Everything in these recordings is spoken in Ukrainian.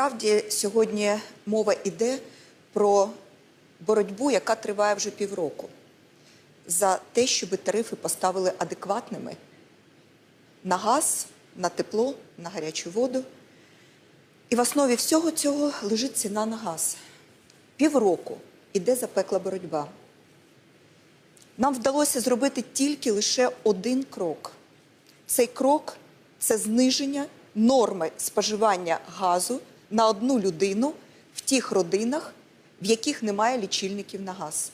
Насправді сьогодні мова йде про боротьбу, яка триває вже півроку, за те, щоб тарифи поставили адекватними на газ, на тепло, на гарячу воду. І в основі всього цього лежить ціна на газ. Півроку іде запекла боротьба. Нам вдалося зробити тільки лише один крок. Цей крок це зниження норми споживання газу на одну людину в тих родинах, в яких немає лічильників на газ.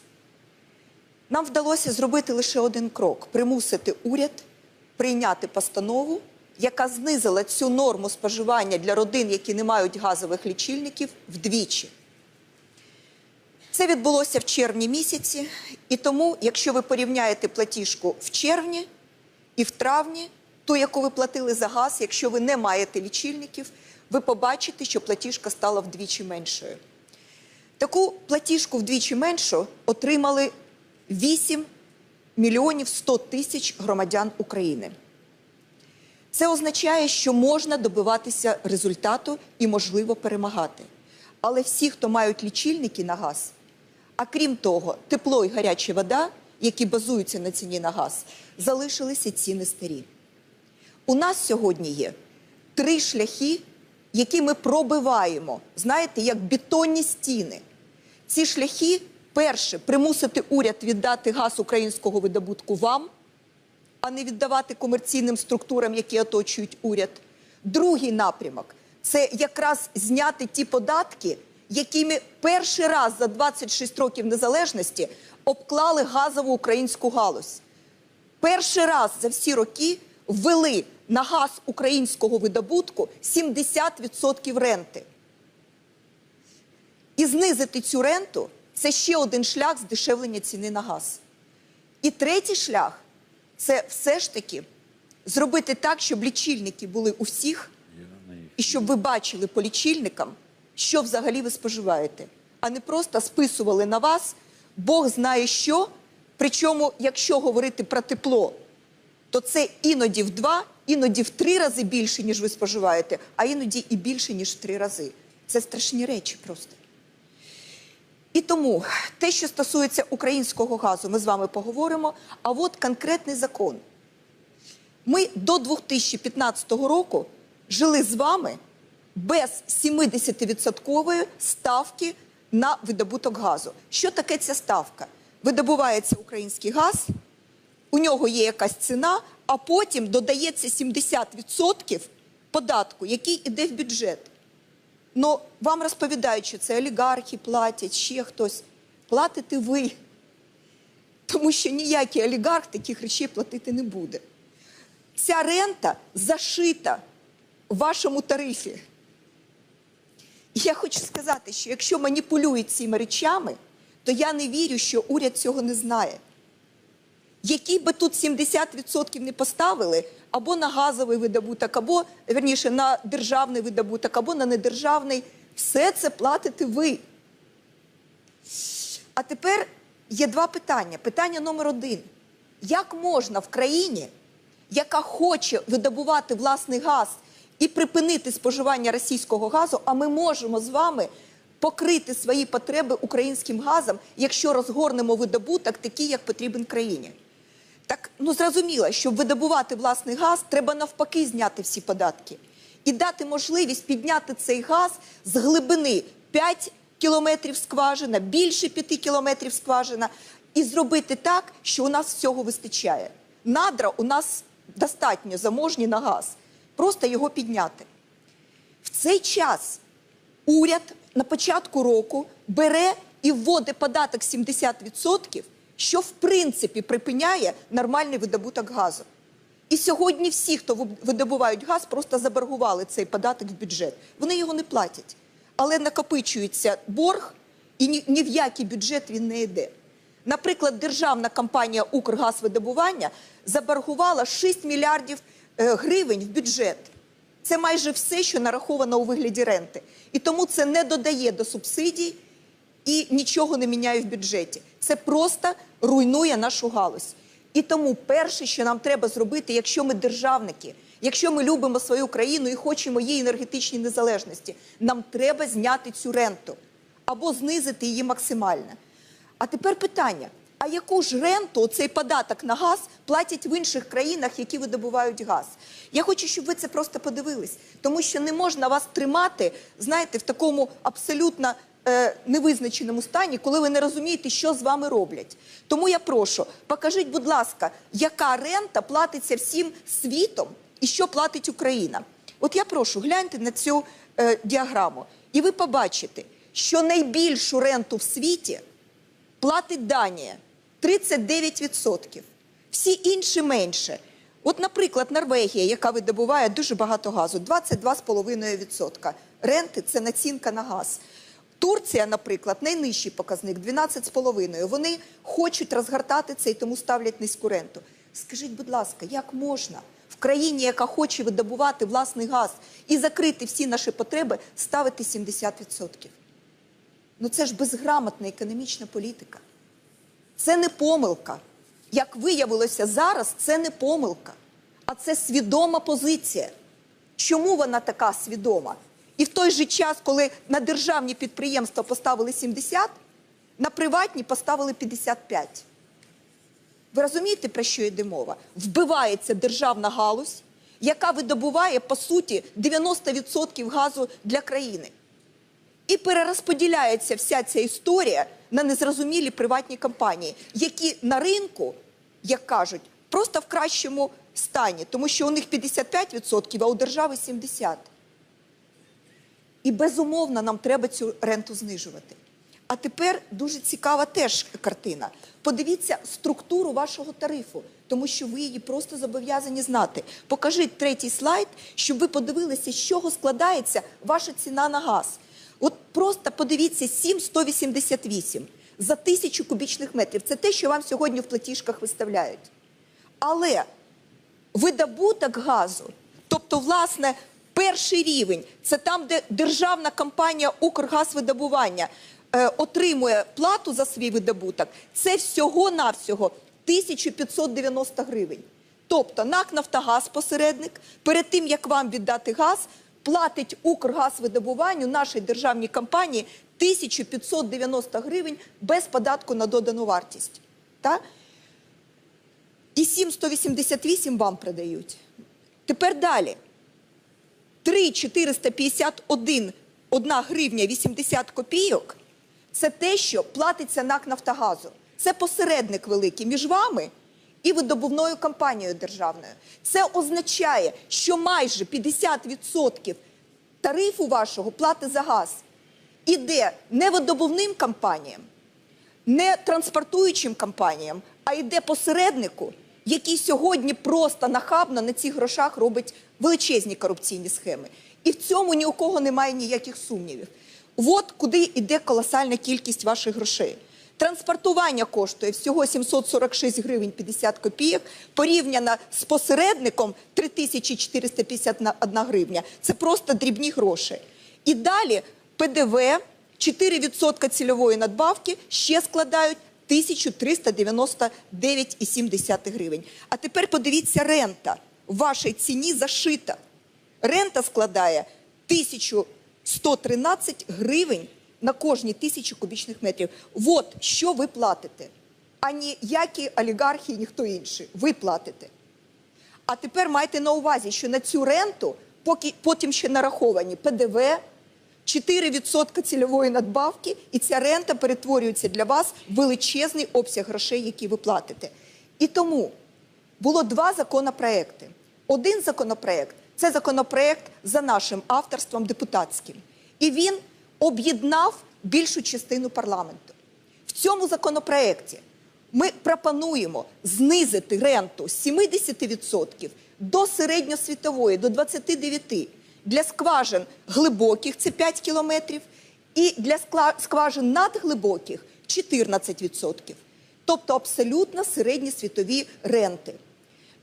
Нам вдалося зробити лише один крок примусити уряд прийняти постанову, яка знизила цю норму споживання для родин, які не мають газових лічильників, вдвічі. Це відбулося в червні місяці, і тому, якщо ви порівняєте платіжку в червні і в травні, ту, яку ви платили за газ, якщо ви не маєте лічильників, ви побачите, що платіжка стала вдвічі меншою. Таку платіжку вдвічі меншу отримали 8 мільйонів 100 тисяч громадян України. Це означає, що можна добиватися результату і можливо перемагати. Але всі, хто мають лічильники на газ, а крім того, тепло і гаряча вода, які базуються на ціні на газ, залишилися ціни старі. У нас сьогодні є три шляхи, які ми пробиваємо, знаєте, як бетонні стіни. Ці шляхи, перше, примусити уряд віддати газ українського видобутку вам, а не віддавати комерційним структурам, які оточують уряд. Другий напрямок це якраз зняти ті податки, якими перший раз за 26 років незалежності обклали газову українську галузь. Перший раз за всі роки ввели на газ українського видобутку 70% ренти. І знизити цю ренту це ще один шлях здешевлення ціни на газ. І третій шлях це все ж таки зробити так, щоб лічильники були у всіх, і щоб ви бачили по лічильникам, що взагалі ви споживаєте, а не просто списували на вас Бог знає що. Причому, якщо говорити про тепло, то це іноді в два, іноді в три рази більше, ніж ви споживаєте, а іноді і більше, ніж в три рази. Це страшні речі просто. І тому те, що стосується українського газу, ми з вами поговоримо. А от конкретний закон. Ми до 2015 року жили з вами без 70% ставки на видобуток газу. Що таке ця ставка? Видобувається український газ, у нього є якась ціна, а потім додається 70% податку, який йде в бюджет. Ну, вам розповідають, що це олігархи платять, ще хтось. Платите ви. Тому що ніякий олігарх таких речей платити не буде. Ця рента зашита в вашому тарифі. Я хочу сказати, що якщо маніпулюють цими речами, то я не вірю, що уряд цього не знає. Які би тут 70% не поставили або на газовий видобуток, або верніше на державний видобуток, або на недержавний, все це платите ви. А тепер є два питання. Питання номер один: як можна в країні, яка хоче видобувати власний газ і припинити споживання російського газу, а ми можемо з вами покрити свої потреби українським газом, якщо розгорнемо видобуток, такий, як потрібен країні? Так ну зрозуміло, щоб видобувати власний газ, треба навпаки зняти всі податки і дати можливість підняти цей газ з глибини 5 кілометрів скважина, більше 5 кілометрів скважина, і зробити так, що у нас всього вистачає. Надра у нас достатньо заможні на газ, просто його підняти. В цей час уряд на початку року бере і вводить податок 70%, що в принципі припиняє нормальний видобуток газу. І сьогодні всі, хто видобувають газ, просто заборгували цей податок в бюджет. Вони його не платять. Але накопичується борг, і ні, ні в який бюджет він не йде. Наприклад, державна компанія Укргазвидобування заборгувала 6 мільярдів е, гривень в бюджет. Це майже все, що нараховано у вигляді ренти. І тому це не додає до субсидій і нічого не міняє в бюджеті. Це просто руйнує нашу галузь. І тому перше, що нам треба зробити, якщо ми державники, Якщо ми любимо свою країну і хочемо її енергетичній незалежності, нам треба зняти цю ренту або знизити її максимально. А тепер питання: а яку ж ренту цей податок на газ платять в інших країнах, які видобувають газ? Я хочу, щоб ви це просто подивились, тому що не можна вас тримати, знаєте, в такому абсолютно е, невизначеному стані, коли ви не розумієте, що з вами роблять. Тому я прошу, покажіть, будь ласка, яка рента платиться всім світом і що платить Україна. От я прошу, гляньте на цю е, діаграму, і ви побачите, що найбільшу ренту в світі платить Данія 39%. Всі інші менше. От, наприклад, Норвегія, яка видобуває дуже багато газу, 22,5%. Ренти це націнка на газ. Турція, наприклад, найнижчий показник 12,5%. Вони хочуть розгортати це і тому ставлять низьку ренту. Скажіть, будь ласка, як можна в країні, яка хоче видобувати власний газ і закрити всі наші потреби, ставити 70%? Ну це ж безграмотна економічна політика. Це не помилка. Як виявилося зараз, це не помилка, а це свідома позиція. Чому вона така свідома? І в той же час, коли на державні підприємства поставили 70, на приватні поставили 55. Ви розумієте, про що йде мова? Вбивається державна галузь, яка видобуває, по суті, 90% газу для країни. І перерозподіляється вся ця історія на незрозумілі приватні компанії, які на ринку, як кажуть, просто в кращому стані, тому що у них 55%, а у держави 70%. І безумовно нам треба цю ренту знижувати. А тепер дуже цікава теж картина. Подивіться структуру вашого тарифу, тому що ви її просто зобов'язані знати. Покажіть третій слайд, щоб ви подивилися, з чого складається ваша ціна на газ. От просто подивіться 7,188 за тисячу кубічних метрів. Це те, що вам сьогодні в платіжках виставляють. Але видобуток газу, тобто, власне, перший рівень це там, де державна компанія Укргазвидобування е, отримує плату за свій видобуток, це всього-навсього 1590 гривень. Тобто НАК Нафтогаз посередник, перед тим як вам віддати газ, платить Укргазвидобуванню нашій державній компанії 1590 гривень без податку на додану вартість. Так? І 7,188 вам продають. Тепер далі. 3,451 1 гривня 80 копійок – це те, що платиться НАК Нафтогазу. Це посередник великий між вами і видобувною компанією державною. Це означає, що майже 50% тарифу вашого плати за газ іде не видобувним компаніям, не транспортуючим компаніям, а йде посереднику, який сьогодні просто нахабно на цих грошах робить величезні корупційні схеми. І в цьому ні у кого немає ніяких сумнівів. От куди йде колосальна кількість ваших грошей. Транспортування коштує всього 746 гривень 50 копійок, порівняно з посередником 3451 гривня. Це просто дрібні гроші. І далі ПДВ, 4% цільової надбавки ще складають 1399,7 гривень. А тепер подивіться, рента вашій ціні зашита. Рента складає 1113 гривень на кожні тисячу кубічних метрів. От що ви платите, а ніякі олігархи, ніхто інший. Ви платите. А тепер майте на увазі, що на цю ренту поки, потім ще нараховані ПДВ, 4% цільової надбавки, і ця рента перетворюється для вас в величезний обсяг грошей, які ви платите. І тому було два законопроекти. Один законопроект це законопроект за нашим авторством депутатським. І він об'єднав більшу частину парламенту. В цьому законопроекті ми пропонуємо знизити ренту з 70% до середньосвітової, до 29%. Для скважин глибоких це 5 кілометрів, і для скважин надглибоких 14%. Тобто абсолютно середні світові ренти.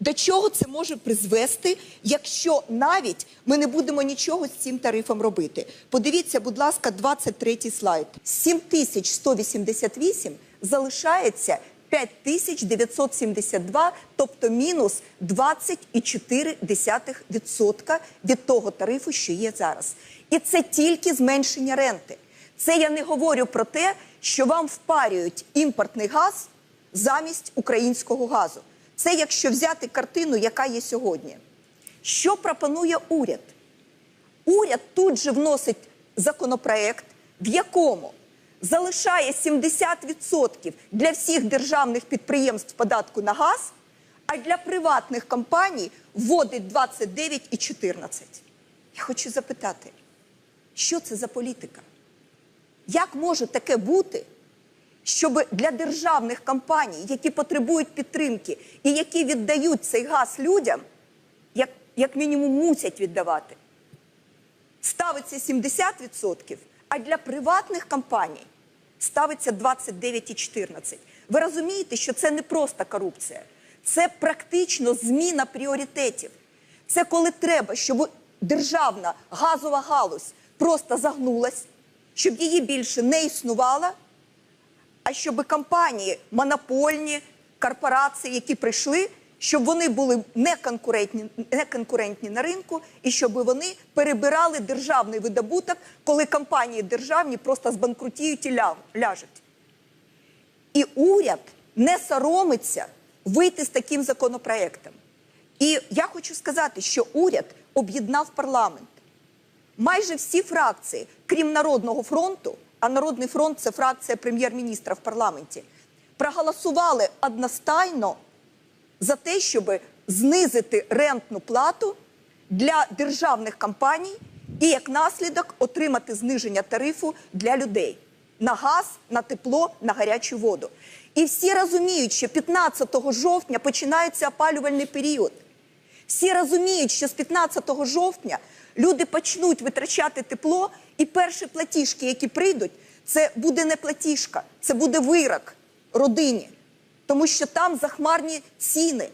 До чого це може призвести, якщо навіть ми не будемо нічого з цим тарифом робити? Подивіться, будь ласка, 23 слайд. 7188 залишається 5972, тобто мінус 20,4% від того тарифу, що є зараз. І це тільки зменшення ренти. Це я не говорю про те, що вам впарюють імпортний газ замість українського газу. Це якщо взяти картину, яка є сьогодні. Що пропонує уряд? Уряд тут же вносить законопроект, в якому залишає 70% для всіх державних підприємств податку на газ, а для приватних компаній вводить 29,14. Я хочу запитати, що це за політика? Як може таке бути, щоб для державних компаній, які потребують підтримки і які віддають цей газ людям, як, як мінімум мусять віддавати, ставиться 70%, а для приватних компаній ставиться 29,14. Ви розумієте, що це не просто корупція, це практично зміна пріоритетів. Це коли треба, щоб державна газова галузь просто загнулась, щоб її більше не існувало, а щоб компанії, монопольні корпорації, які прийшли, щоб вони були неконкурентні, неконкурентні на ринку, і щоб вони перебирали державний видобуток, коли компанії державні просто збанкрутіють і ляжуть. І уряд не соромиться вийти з таким законопроектом. І я хочу сказати, що уряд об'єднав парламент. Майже всі фракції, крім Народного фронту, а Народний фронт це фракція прем'єр-міністра в парламенті, проголосували одностайно за те, щоб знизити рентну плату для державних компаній і як наслідок отримати зниження тарифу для людей на газ, на тепло, на гарячу воду. І всі розуміють, що 15 жовтня починається опалювальний період. Всі розуміють, що з 15 жовтня люди почнуть витрачати тепло, і перші платіжки, які прийдуть, це буде не платіжка, це буде вирок родині. Тому що там захмарні ціни,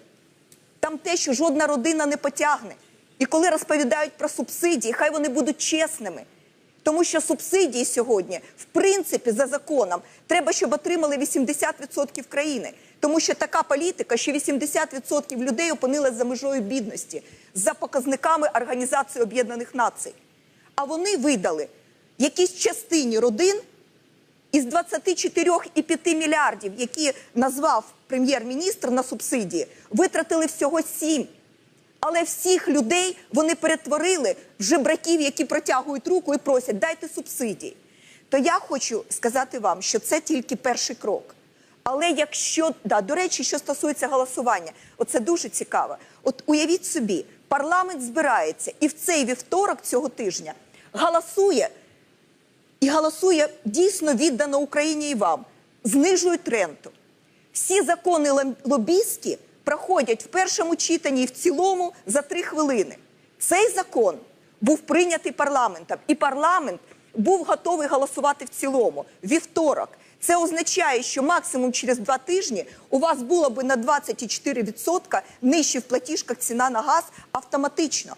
там те, що жодна родина не потягне. І коли розповідають про субсидії, хай вони будуть чесними. Тому що субсидії сьогодні, в принципі, за законом, треба, щоб отримали 80% країни. Тому що така політика, що 80% людей опинились за межою бідності, за показниками Організації Об'єднаних Націй. А вони видали якійсь частині родин із 24,5 мільярдів, які назвав прем'єр-міністр на субсидії, витратили всього 7. Але всіх людей вони перетворили в жебраків, які протягують руку і просять дайте субсидії. То я хочу сказати вам, що це тільки перший крок. Але якщо да, до речі, що стосується голосування, оце дуже цікаво. От уявіть собі, парламент збирається і в цей вівторок цього тижня голосує і голосує дійсно віддано Україні і вам, знижують ренту. Всі закони лобістські проходять в першому читанні і в цілому за три хвилини. Цей закон був прийнятий парламентом, і парламент був готовий голосувати в цілому вівторок. Це означає, що максимум через два тижні у вас було би на 24% нижче в платіжках ціна на газ автоматично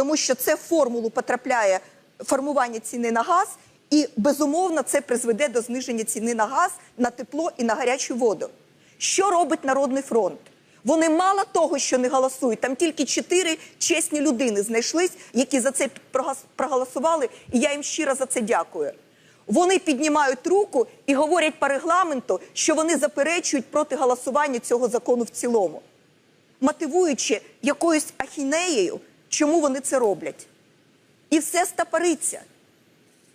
тому що це в формулу потрапляє формування ціни на газ, і безумовно це призведе до зниження ціни на газ, на тепло і на гарячу воду. Що робить Народний фронт? Вони мало того, що не голосують, там тільки чотири чесні людини знайшлись, які за це проголосували, і я їм щиро за це дякую. Вони піднімають руку і говорять по регламенту, що вони заперечують проти голосування цього закону в цілому мотивуючи якоюсь ахінеєю, чому вони це роблять. І все стапариться.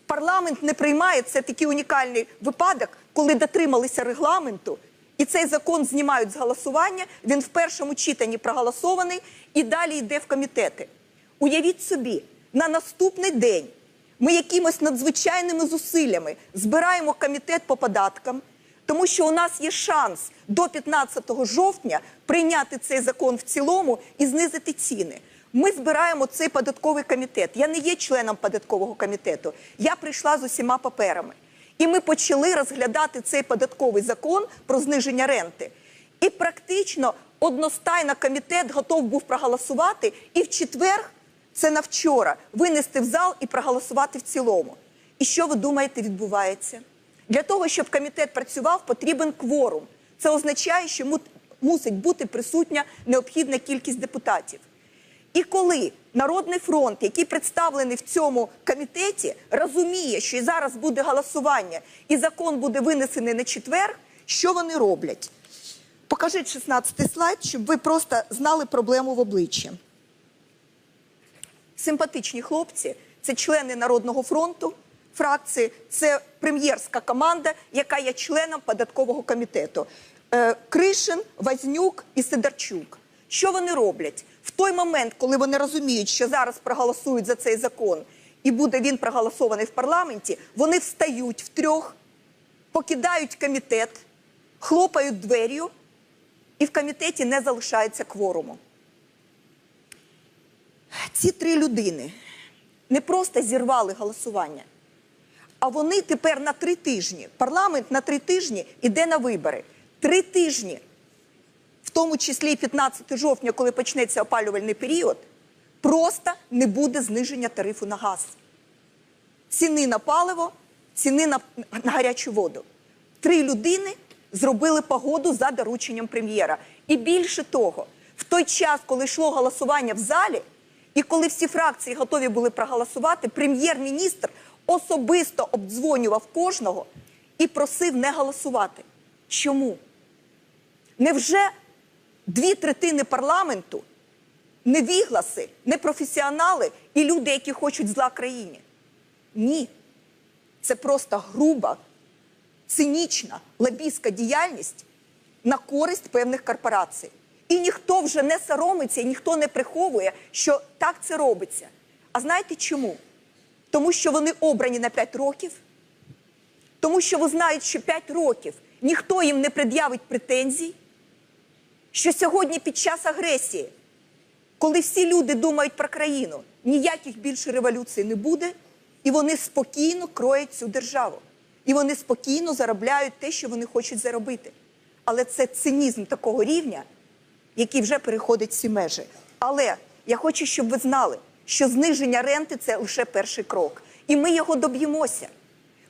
Парламент не приймає це такий унікальний випадок, коли дотрималися регламенту, і цей закон знімають з голосування. Він в першому читанні проголосований і далі йде в комітети. Уявіть собі, на наступний день ми якимось надзвичайними зусиллями збираємо комітет по податкам, тому що у нас є шанс до 15 жовтня прийняти цей закон в цілому і знизити ціни. Ми збираємо цей податковий комітет. Я не є членом податкового комітету. Я прийшла з усіма паперами. І ми почали розглядати цей податковий закон про зниження ренти. І практично одностайно комітет готов був проголосувати і в четвер, це на вчора, винести в зал і проголосувати в цілому. І що ви думаєте відбувається? Для того, щоб комітет працював, потрібен кворум. Це означає, що мусить бути присутня необхідна кількість депутатів. І коли Народний фронт, який представлений в цьому комітеті, розуміє, що зараз буде голосування, і закон буде винесений на четвер, що вони роблять? Покажіть 16 слайд, щоб ви просто знали проблему в обличчі. Симпатичні хлопці це члени Народного фронту фракції, це прем'єрська команда, яка є членом податкового комітету. Е, Кришин, Вознюк і Сидорчук. Що вони роблять? В той момент, коли вони розуміють, що зараз проголосують за цей закон, і буде він проголосований в парламенті, вони встають втрьох, покидають комітет, хлопають двер'ю, і в комітеті не залишається кворуму. Ці три людини не просто зірвали голосування, а вони тепер на три тижні. Парламент на три тижні іде на вибори. Три тижні, в тому числі 15 жовтня, коли почнеться опалювальний період, просто не буде зниження тарифу на газ. Ціни на паливо, ціни на, на гарячу воду. Три людини зробили погоду за дорученням прем'єра. І більше того, в той час, коли йшло голосування в залі, і коли всі фракції готові були проголосувати, прем'єр-міністр особисто обдзвонював кожного і просив не голосувати. Чому? Невже дві третини парламенту невігласи, непрофесіонали і люди, які хочуть зла країні? Ні. Це просто груба, цинічна лобійська діяльність на користь певних корпорацій. І ніхто вже не соромиться, ніхто не приховує, що так це робиться. А знаєте чому? Тому що вони обрані на 5 років, тому що ви знаєте, що 5 років ніхто їм не пред'явить претензій, що сьогодні під час агресії, коли всі люди думають про країну, ніяких більше революцій не буде, і вони спокійно кроють цю державу. І вони спокійно заробляють те, що вони хочуть заробити. Але це цинізм такого рівня, який вже переходить всі межі. Але я хочу, щоб ви знали, що зниження ренти це лише перший крок. І ми його доб'ємося.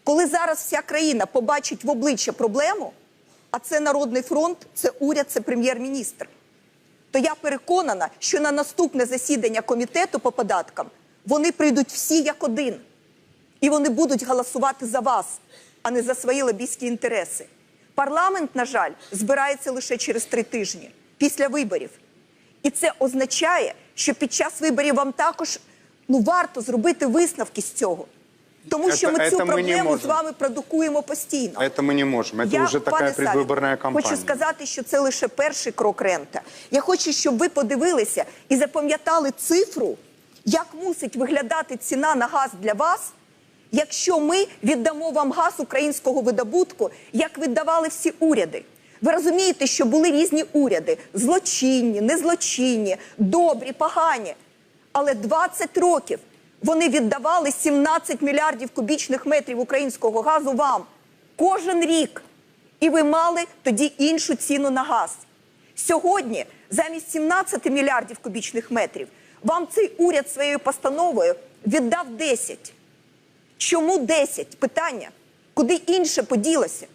Коли зараз вся країна побачить в обличчя проблему, а це Народний фронт, це уряд, це прем'єр-міністр, то я переконана, що на наступне засідання комітету по податкам вони прийдуть всі як один. І вони будуть голосувати за вас, а не за свої лобійські інтереси. Парламент, на жаль, збирається лише через три тижні після виборів. І це означає, що під час виборів вам також ну, варто зробити висновки з цього. Тому що ми Это- цю это мы не проблему з можем. вами продукуємо постійно. Это мы не можем. Это Я, уже такая пане Савін, предвыборная кампания. Хочу сказати, що це лише перший крок рента. Я хочу, щоб ви подивилися і запам'ятали цифру, як мусить виглядати ціна на газ для вас, якщо ми віддамо вам газ українського видобутку, як віддавали всі уряди. Ви розумієте, що були різні уряди: злочинні, незлочинні, добрі, погані. Але 20 років вони віддавали 17 мільярдів кубічних метрів українського газу вам кожен рік. І ви мали тоді іншу ціну на газ. Сьогодні замість 17 мільярдів кубічних метрів вам цей уряд своєю постановою віддав 10. Чому 10? Питання. Куди інше поділося?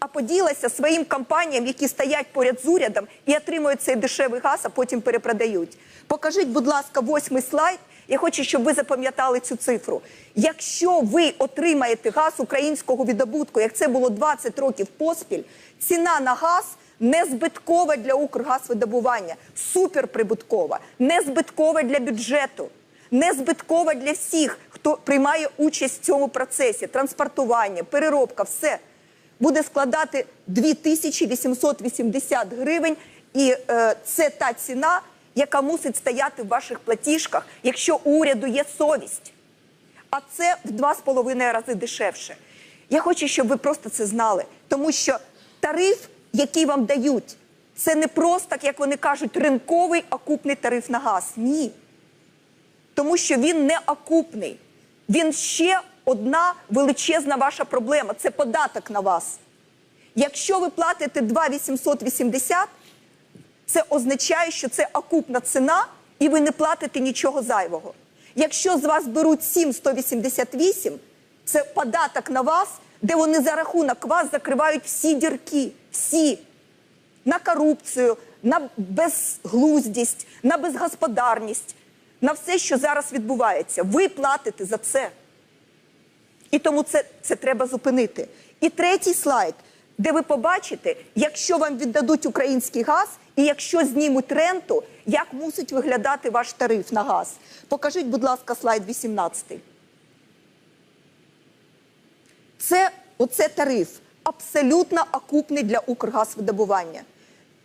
А поділася своїм компаніям, які стоять поряд з урядом і отримують цей дешевий газ, а потім перепродають. Покажіть, будь ласка, восьмий слайд. Я хочу, щоб ви запам'ятали цю цифру. Якщо ви отримаєте газ українського видобутку, як це було 20 років поспіль, ціна на газ не збиткова для Укргазвидобування, суперприбуткова, не збиткова для бюджету, не збиткова для всіх, хто приймає участь в цьому процесі: транспортування, переробка, все буде складати 2880 гривень, і е, це та ціна, яка мусить стояти в ваших платіжках, якщо у уряду є совість. А це в два з половиною рази дешевше. Я хочу, щоб ви просто це знали, тому що тариф, який вам дають, це не просто, як вони кажуть, ринковий окупний тариф на газ. Ні тому що він не окупний. Він ще одна величезна ваша проблема це податок на вас. Якщо ви платите 2,880, це означає, що це окупна ціна, і ви не платите нічого зайвого. Якщо з вас беруть 7,188, це податок на вас, де вони за рахунок вас закривають всі дірки, всі. на корупцію, на безглуздість, на безгосподарність, на все, що зараз відбувається. Ви платите за це. І тому це, це треба зупинити. І третій слайд, де ви побачите, якщо вам віддадуть український газ, і якщо знімуть ренту, як мусить виглядати ваш тариф на газ. Покажіть, будь ласка, слайд 18. Це оце тариф абсолютно окупний для Укргазвидобування,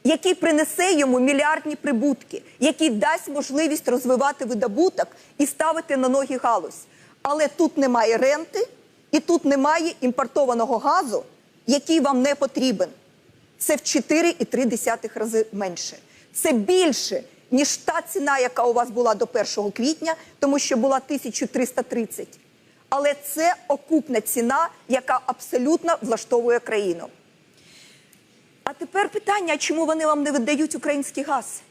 який принесе йому мільярдні прибутки, який дасть можливість розвивати видобуток і ставити на ноги галузь. Але тут немає ренти і тут немає імпортованого газу, який вам не потрібен. Це в 4,3 рази менше. Це більше, ніж та ціна, яка у вас була до 1 квітня, тому що була 1330. Але це окупна ціна, яка абсолютно влаштовує країну. А тепер питання: чому вони вам не видають український газ?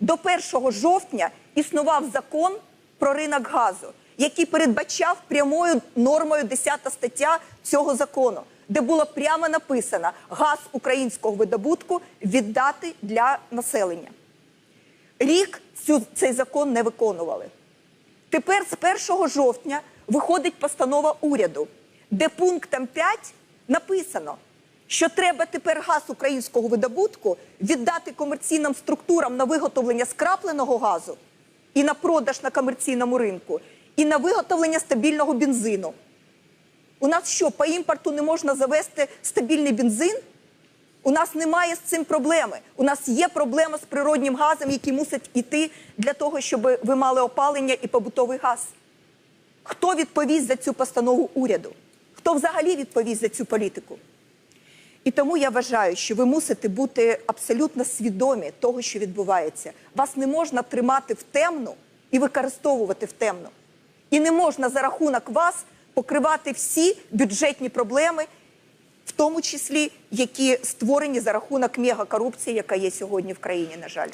До 1 жовтня існував закон про ринок газу, який передбачав прямою нормою 10 стаття цього закону, де було прямо написано газ українського видобутку віддати для населення. Рік цю, цей закон не виконували. Тепер з 1 жовтня виходить постанова уряду, де пунктом 5 написано, що треба тепер газ українського видобутку віддати комерційним структурам на виготовлення скрапленого газу і на продаж на комерційному ринку, і на виготовлення стабільного бензину. У нас що, по імпорту не можна завести стабільний бензин? У нас немає з цим проблеми. У нас є проблема з природнім газом, який мусить іти для того, щоб ви мали опалення і побутовий газ. Хто відповість за цю постанову уряду? Хто взагалі відповість за цю політику? І тому я вважаю, що ви мусите бути абсолютно свідомі того, що відбувається. Вас не можна тримати в темну і використовувати в темну. І не можна за рахунок вас покривати всі бюджетні проблеми, в тому числі які створені за рахунок мегакорупції, яка є сьогодні в країні, на жаль.